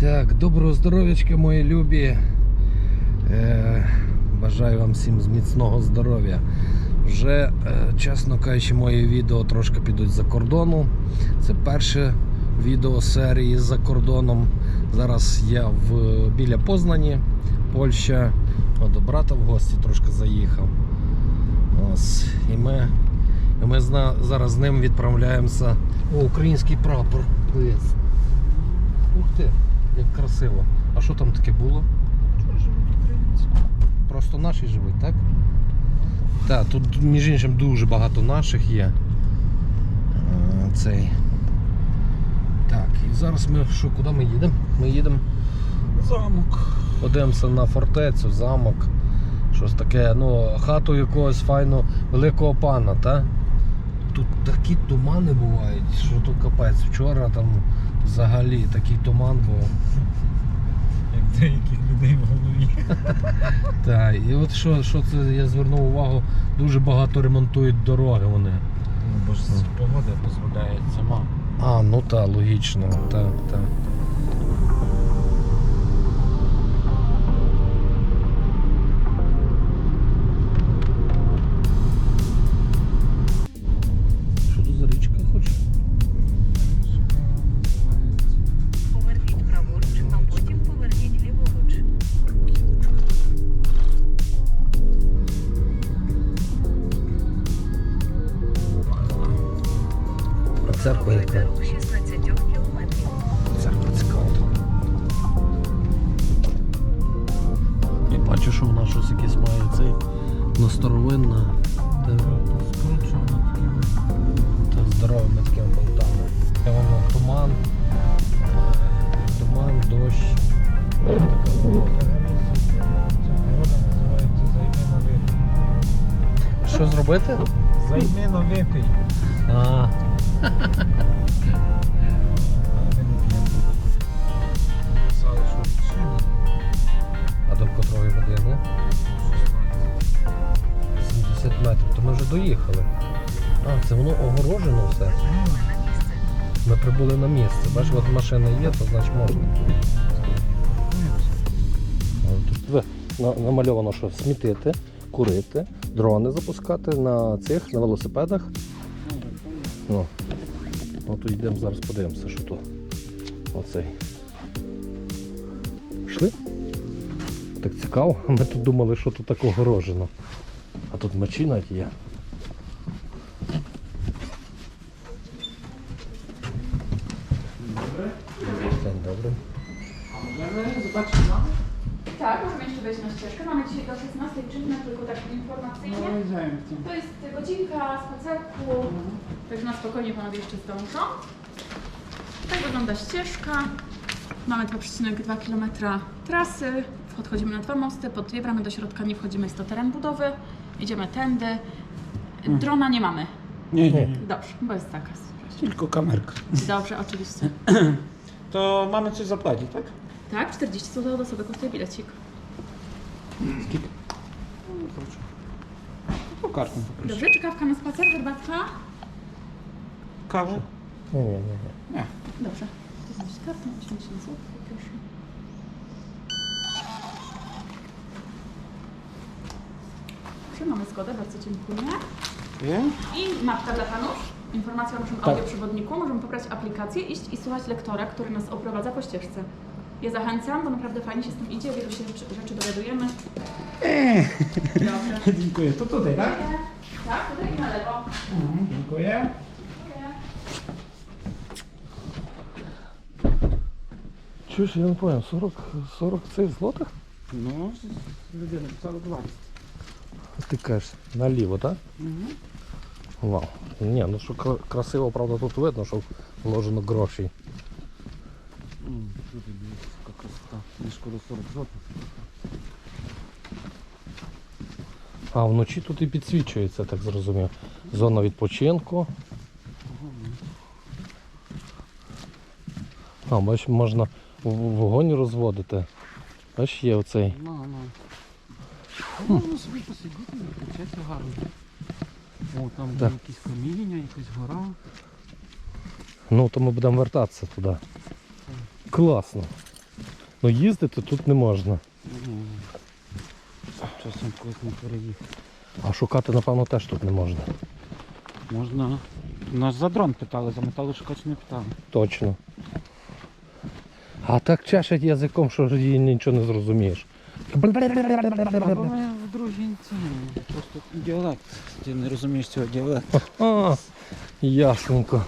Так, доброго здоров'ячка, мої любі. Е, бажаю вам всім міцного здоров'я. Вже, е, чесно кажучи, мої відео трошки підуть за кордону. Це перше відео серії за кордоном. Зараз я в, біля Познані, Польща. О, до брата в гості трошки заїхав. Ось. І ми, і ми зна, зараз з ним відправляємося. О, український прапор. Ух ти, як красиво. А що там таке було? Просто наші живуть, так? Так, тут між іншим дуже багато наших є. Е, Цей. Так, і зараз ми що, куди ми їдемо? Ми їдемо, Замок. подивимося на фортецю, замок. Щось таке, ну, хату якогось файно великого пана, так? Тут такі тумани бувають, що тут капець. Вчора там взагалі такий туман був. Як деяких людей в голові. Так, і от що, що це я звернув увагу, дуже багато ремонтують дороги вони. Ну бо ж погода дозволяє сама. А, ну так, логічно, так, так. Що зробити? Випий. А, а до котрої години? 70 метрів. То ми вже доїхали. А, це воно огорожено все. Ми прибули на місце. Бачиш, от машина є, то значить можна. Тут намальовано, що смітити, курити, дрони запускати на цих, на велосипедах. Ну. Тут йдемо зараз подивимося, що тут. Оцей. Пішли? Так цікаво. Ми тут думали, що тут так огорожено. А тут мечі навіть є. jeszcze zdążą. Tak wygląda ścieżka. Mamy 2,2 km trasy. Podchodzimy na dwa mosty, pod dwie bramy do środka nie wchodzimy, jest to teren budowy. Idziemy tędy. Hmm. Drona nie mamy. Nie, nie. Dobrze, bo jest zakaz. Tylko kamerka. Dobrze, oczywiście. To mamy coś zapłacić, tak? Tak, 40 zł od osoby kosztuje bilecik. Skip. Proszę. Po kartę poproszę. Dobrze, czy kawka na spacer, herbatka? kawę? Nie, nie, nie. nie. Dobrze. Mamy zgodę. Bardzo dziękuję. Dziękuję. I mapka dla panów. Informacja o naszym tak. audioprzewodniku. Możemy pobrać aplikację, iść i słuchać lektora, który nas oprowadza po ścieżce. Ja zachęcam, bo naprawdę fajnie się z tym idzie, wielu się rzeczy dowiadujemy. Eee. Dobrze. Dziękuję. To tutaj, tak? Tak, tutaj i na lewo. Mhm, dziękuję. Чуєш, я не понял, 40, 40 цих злотих? No, ludzie napisały 20. Ти кажеш, наліво, так? Mhm. Вау. Ні, ну що кра- красиво, правда, тут видно, що вложено гроші. Mm, tutaj jest taka krasota. Nie szkoda 40 zł. А вночі тут і підсвічується, так зрозумів. Зона відпочинку. А, бачиш, можна в- вогонь розводити. Бачиш, є оцей. No, no. Можна собі посидіти, відпочити гарно. О, там Так. якісь каміння, якась гора. Ну, то ми будемо вертатися туди. Класно. Ну їздити тут не можна. Ну, Часом когось не переїхав. А шукати, напевно, теж тут не можна. Можна. Нас за дрон питали, за металошукач не питали. Точно. А так чешуть язиком, що її нічого не зрозумієш. В. Просто діалект. Ти не розумієш цього діалекту. А, ясненько.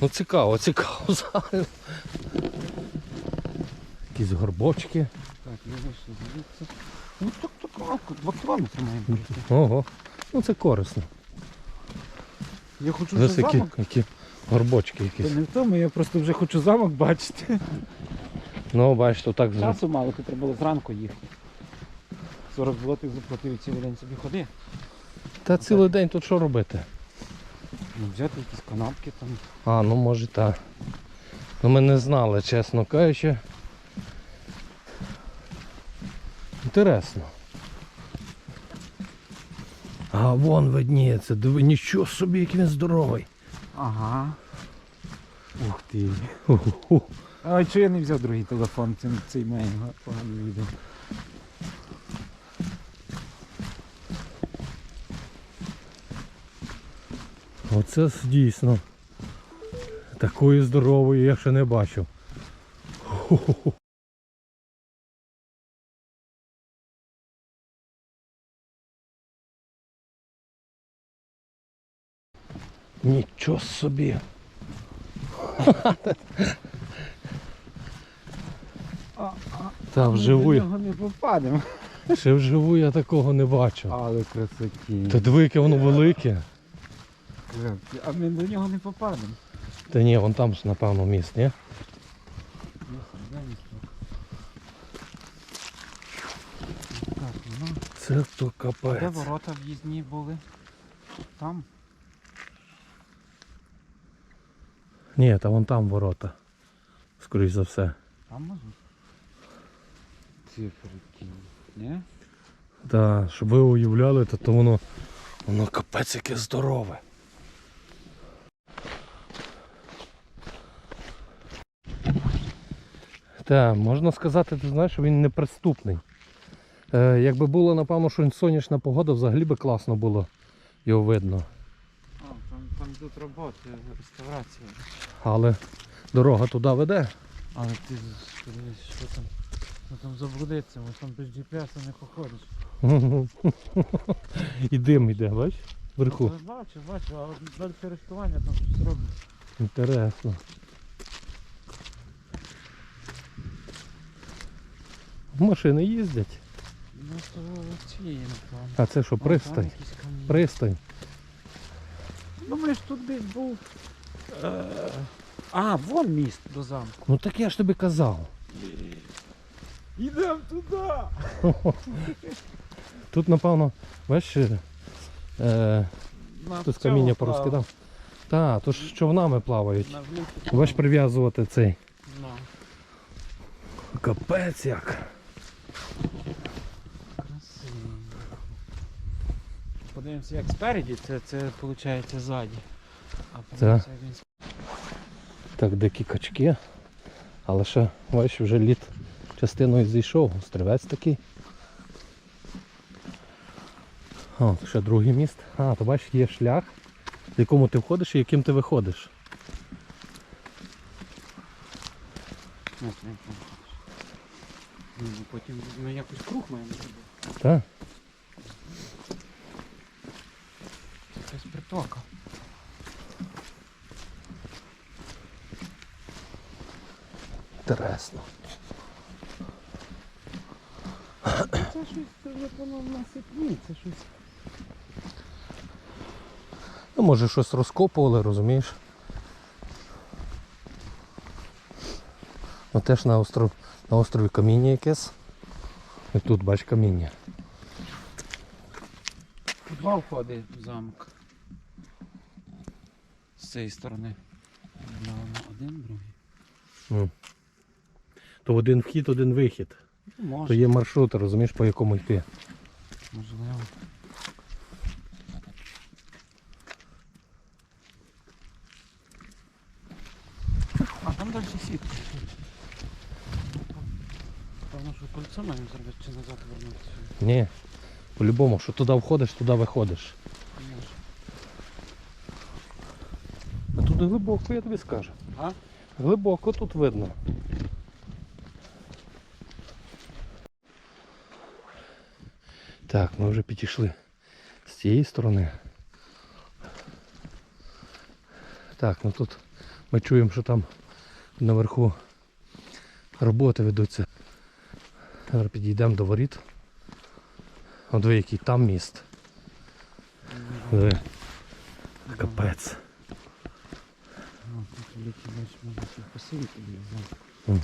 Ну цікаво, цікаво. зараз. Якісь горбочки. Так, я вийшов звідси. Ну так так кратко, два кілометри маємо пройти. Ого. Ну це корисно. Я хочу Дивись, які, замок. які горбочки якісь. не в тому, я просто вже хочу замок бачити. Ну, бачиш, то так. з- Часу мало, тут треба було зранку їхати. 40 злотих заплатив і цілий день собі ходи. Та цілий день тут що робити? Ну, взяти якісь канапки там. А, ну може так. Ну ми не знали, чесно кажучи. Інтересно. А вон видніється, диви, нічого собі, який він здоровий. Ага. Ух ти. А чого я не взяв другий телефон, цей, цей має погане відео. Оце дійсно. Такої здорової я ще не бачив. Ху-ху-ху. Нічого собі. Та вживу, До я- нього не попадемо. ще вживу я такого не бачив. Але красоті. Та диви, яке воно велике. А ми до нього не попадемо. Та ні, вон там ж напевно міст, ні? Ну, Це то капець. де ворота в'їзні були? Там? Ні, та вон там ворота. Скоріш за все. Там може? Циферки. Ні? Та, щоб ви уявляли, то, то воно, воно капець яке здорове. Так, можна сказати, ти знаєш, що він неприступний. Е, якби було, напевно, що сонячна погода, взагалі би класно було його видно. Там, тут роботи, реставрація. Але дорога туди веде. Але ти скажи, що там? Ну там заблудиться, може там без GPS не походиш. І дим йде, бачиш? Вверху. Я бачу, бачу, а далі користування там щось робить. Інтересно. Машини їздять. Ну то ці, напевно. А це що, пристань? Пристань. Думаєш, тут десь був. Е... А, вон міст до замку. Ну так я ж тобі казав. Ідемо туди! Тут, напевно, бачиш, е, хтось каміння порозкидав. Та, то ж човнами плавають. На прив'язувати цей. Ну, Капець як. красиво. Подивимося, як спереді, це, це виходить ззаді. А як він Так, дикі качки. Але ще, бачиш, вже лід частиною зійшов. Острівець такий. О, ще другий міст. А, то бачиш, є шлях, в якому ти входиш і яким ти виходиш. Ну, це. Ну, Потім ми якось круг маємо зробити. Так? Притока. Інтересно. Це щось, це вже воно в насипні, це щось. Ну, може щось розкопували, розумієш? Ну теж на, остров, на острові каміння якесь. І тут бач каміння. Два входи в замок. З цієї сторони. Один, другий. М. То один вхід, один вихід. Ну, Може, То є маршрути, розумієш, по якому йти. можливо. А там далі сітка. Ну що, кольцо маємо зробити чи назад вернутися? Ні. По-любому, що туди входиш, туди виходиш. Може. А тут глибоко, я тобі скажу. А? Глибоко тут видно. Так, ми вже підійшли з цієї сторони. Так, ну тут ми чуємо, що там наверху роботи ведуться. Зараз підійдемо до воріт. От ви який там міст. Диви. Капець. А, тут ліки, бачиш, можна ще посилити біля.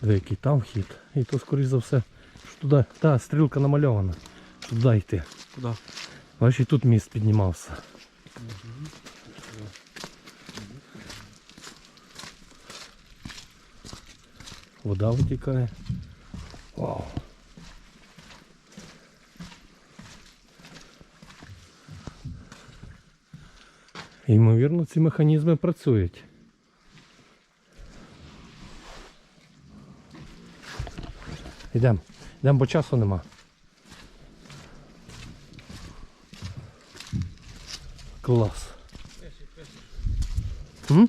Диви, який там вхід. І то, скоріш за все, що туди. Та, стрілка намальована. Туди йти. Куди? Бачиш, і тут міст піднімався. Вода витікає. Вау. Ймовірно, ці механізми працюють. Йдемо. Йдемо, бо часу нема. Клас. М?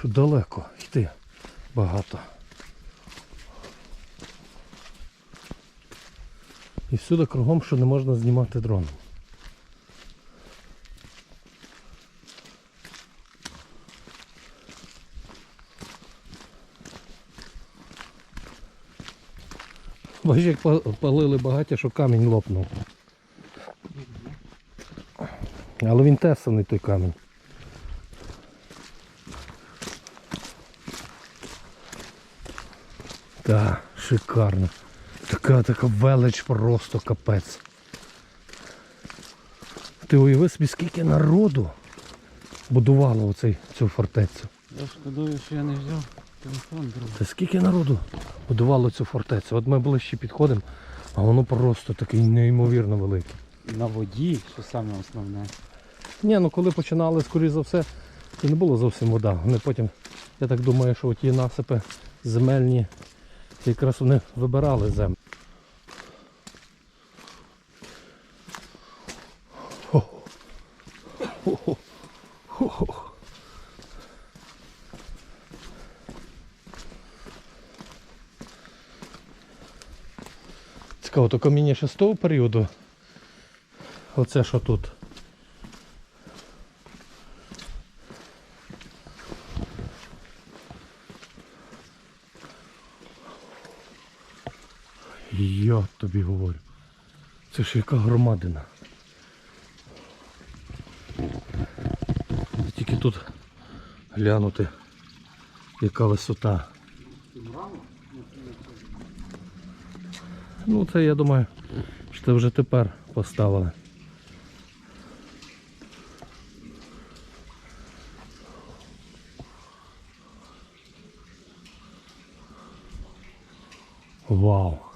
Що далеко йти багато. І всюди кругом, що не можна знімати дроном. Бачиш, як палили багаття, що камінь лопнув. Але він тесаний той камінь. Так, шикарно. Така така велич просто капець. Ти уяви собі, скільки народу будувало оцей, цю фортецю. Я шкодую, що я не взяв телефон, друг. Та скільки народу будувало цю фортецю? От ми ближче підходимо, а воно просто такий неймовірно велике. На воді, що саме основне. Ні, ну коли починали, скоріш за все, це не було зовсім вода. Вони потім, я так думаю, що ті насипи земельні, якраз вони вибирали землю. Хо-хо. Хо-хо. Хо-хо. Цікаво, то каміння ще з того періоду. Оце що тут. Я тобі говорю. Це ж яка громадина. Тільки тут глянути, яка висота. Ну це я думаю, що це вже тепер поставили. Вау.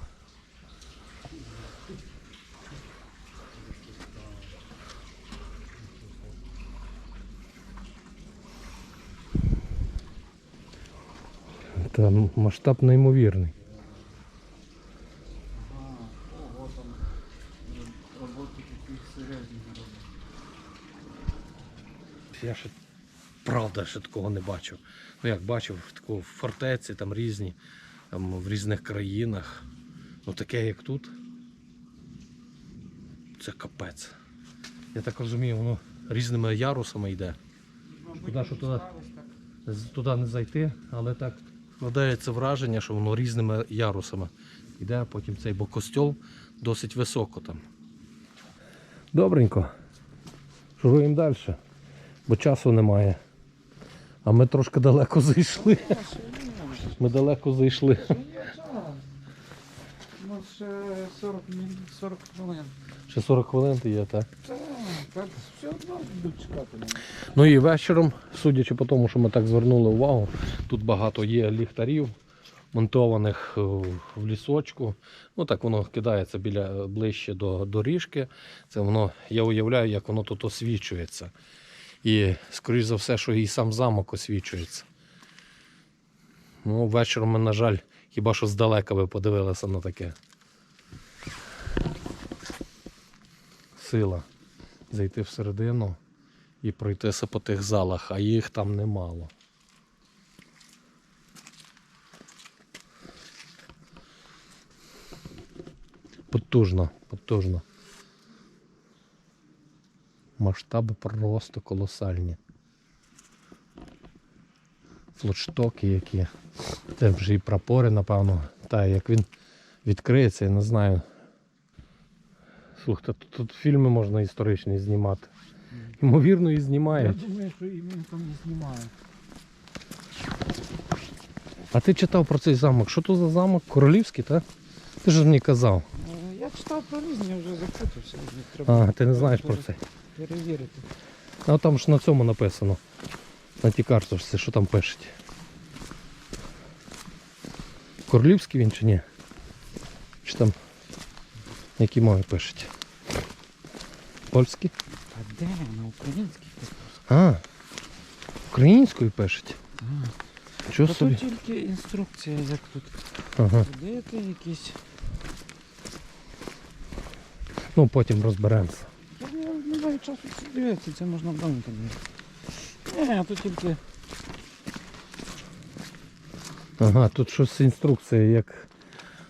Там масштаб неймовірний. Я ще правда ще такого не бачив. Ну як бачив, такого в фортеці там різні, там в різних країнах. Ну таке як тут. Це капець. Я так розумію, воно різними ярусами йде. Куди, що туди? Туди не зайти, але так складається враження, що воно різними ярусами йде, а потім цей, бо костьол досить високо там. Добренько. Шуруємо далі, бо часу немає. А ми трошки далеко зайшли. Ми далеко зайшли. Ну, ще 40, 40 хвилин. Ще 40 хвилин ти є, так? Так, все одно буду чекати. Ну і вечором, судячи по тому, що ми так звернули увагу, тут багато є ліхтарів. монтованих е, в лісочку. Ну так воно кидається біля ближче до доріжки. Це воно, я уявляю, як воно тут освічується. І, скоріш за все, що і сам замок освічується. Ну, вечором ми, на жаль, хіба що здалека ви подивилися на таке. Сила зайти всередину і пройтися по тих залах, а їх там немало. Потужно, потужно. Масштаби просто колосальні. Флотштоки які. Це вже і прапори, напевно. Та як він відкриється, я не знаю. Слухайте, тут, тут фільми можна історичні знімати. Ймовірно, і Я думаю, що і він там не знімає. А ти читав про цей замок? Що то за замок? Королівський, так? Ти ж мені казав. Е, Я читав про різні, я вже запутався. мені Треба А, ти не знаєш про це. перевірити. А там ж на цьому написано. На тій карточці, що там пишуть. Королівський він чи ні? Чи там на якій мові пишуть? Польський? А де на українській? А, українською пишуть. А, Чого Та собі? тут тільки інструкція, як тут Ага. ходити, якісь. Ну потім розберемося. Я не, не маю часу дивитися, це можна вдома подивитися. Ні, тут тільки Ага, тут щось інструкція, як.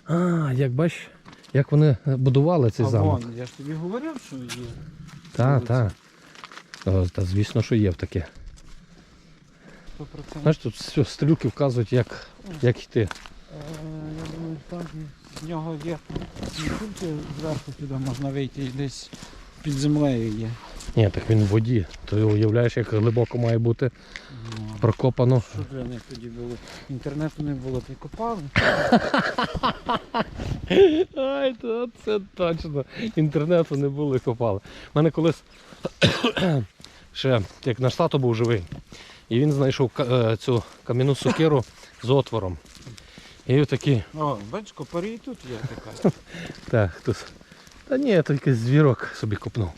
А, як бач, як вони будували цей а замок. вон, я ж тобі говорив, що є. Так, так. Та звісно, що є в таке. 100%. Знаєш, тут все, стрілки вказують, як, як йти. Е, Я думаю, там з нього є не тільки зверху туди можна вийти і десь під землею є. Ні, так він в воді. Ти уявляєш, як глибоко має бути Ну, прокопано. Що для них тоді було? Інтернету не було, ти копали. Ай, то це точно. Інтернету не було і копали. У мене колись ще як наш тато був живий, і він знайшов е, цю кам'яну сокиру з отвором. І такий, О, бач, копарі і тут є така. так, хтось. Та ні, тільки звірок собі копнув.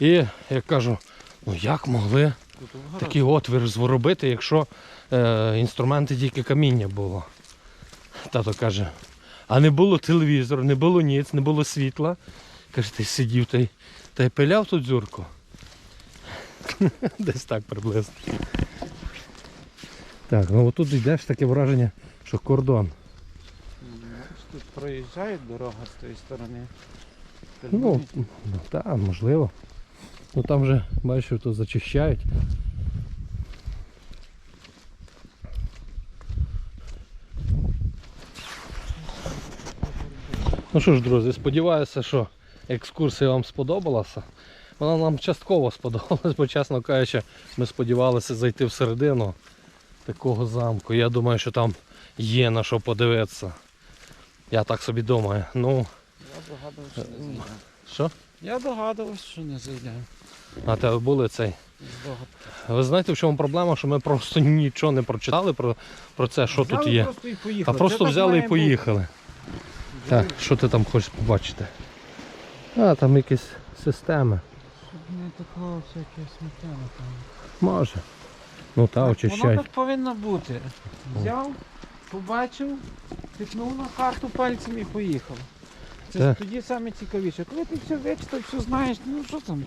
І я кажу, ну як могли. Такий отвір зробити, якщо е, інструменти тільки каміння було. Тато каже, а не було телевізору, не було ніц, не було світла. Каже, ти сидів та й, та й пиляв ту дзюрку. Десь так приблизно. Так, ну отут йдеш таке враження, що кордон. Тут проїжджає дорога з тої сторони. Ну, ну так, можливо. Ну там вже, бачиш, тут зачищають. Ну що ж, друзі, сподіваюся, що екскурсія вам сподобалася. Вона нам частково сподобалась, бо, чесно кажучи, ми сподівалися зайти всередину такого замку. Я думаю, що там є на що подивитися. Я так собі думаю. Ну, Я догадувався, що не зайдемо. що? Я догадувався, що не зайдемо. А тебе були цей. Ви знаєте, в чому проблема? Що ми просто нічого не прочитали про, про це, що тут є. Просто А просто Це взяли і поїхали. Так, що ти там хочеш побачити? А, там якісь системи. Щоб не такого всяке сміття, напевно. Може. Ну та, Воно так повинно бути. Взяв, побачив, тикнув на карту пальцем і поїхав. Це Так. тоді саме цікавіше. Коли ти все вичитав, все знаєш, ну що там?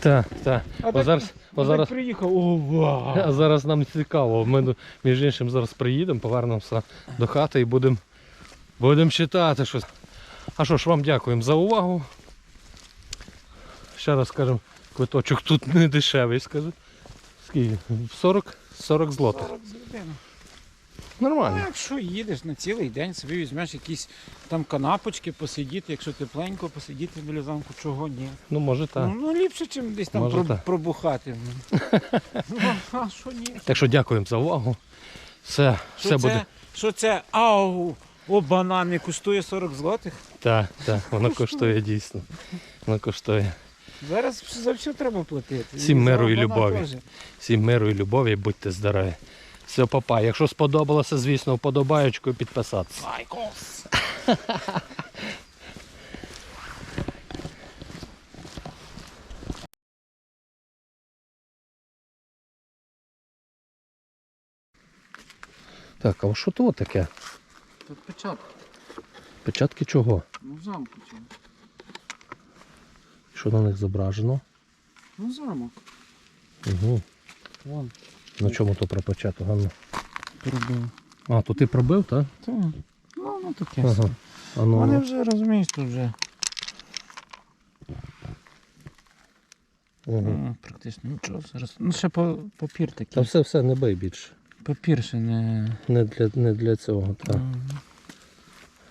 Так, так. А О, так- зараз, А о, зараз, так приїхав, о, вау! а зараз нам цікаво. Ми, ну, між іншим, зараз приїдемо, повернемося до хати і будемо будем читати щось. А що ж, вам дякуємо за увагу. Ще раз скажемо, квиточок тут не дешевий, скажу. Скільки? 40, 40 злотих. 40 з людини. Ну, Нормально. якщо їдеш на цілий день, собі візьмеш якісь там канапочки, посидіти, якщо тепленько, посидіти біля замку, чого ні. Ну, може так. Ну, ну ліпше, ніж десь там Може, про- пробухати. ну, а що ні? Так що дякуємо за увагу. Все, Що все це, буде. що це, ау, о, банан не коштує 40 злотих? Так, так, воно коштує дійсно. Воно коштує. Зараз за все треба платити. Всім миру і любові. Всім миру і любові, будьте здорові. Все, папа. Якщо сподобалося, звісно, вподобаєчку і підписатися. Лайкос! Так, а що то таке? Тут печатка. Печатки чого? Ну замку цього. Що на них зображено? Ну замок. Угу. Вон. На чому то пропочато. Ганна? Пробив. А, то ти пробив, так? Так. Ну, ну таке. Ага. А ну, Вони ну. вже розумієш тут вже. Угу. Ну, практично нічого зараз. Ну ще по, папір Та такий. все, все, не бий більше. Папір ще не. Не для, не для цього. Так. М.